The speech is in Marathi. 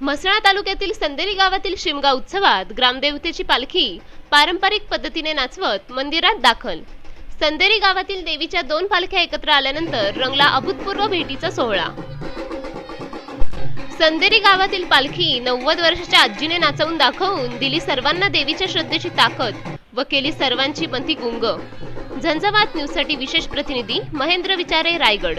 म्हसळा तालुक्यातील संदेरी गावातील शिमगा उत्सवात ग्रामदेवतेची पालखी पारंपरिक पद्धतीने नाचवत मंदिरात दाखल. संदेरी गावातील देवीच्या दोन पालख्या एकत्र आल्यानंतर रंगला अभूतपूर्व भेटीचा सोहळा. संदेरी गावातील पालखी नव्वद वर्षाच्या आजीने नाचवून दाखवून दिली सर्वांना देवीच्या श्रद्धेची ताकद व केली सर्वांची पंथी गुंग. झंझावात न्यूजसाठी विशेष प्रतिनिधी महेंद्र विचारे रायगड.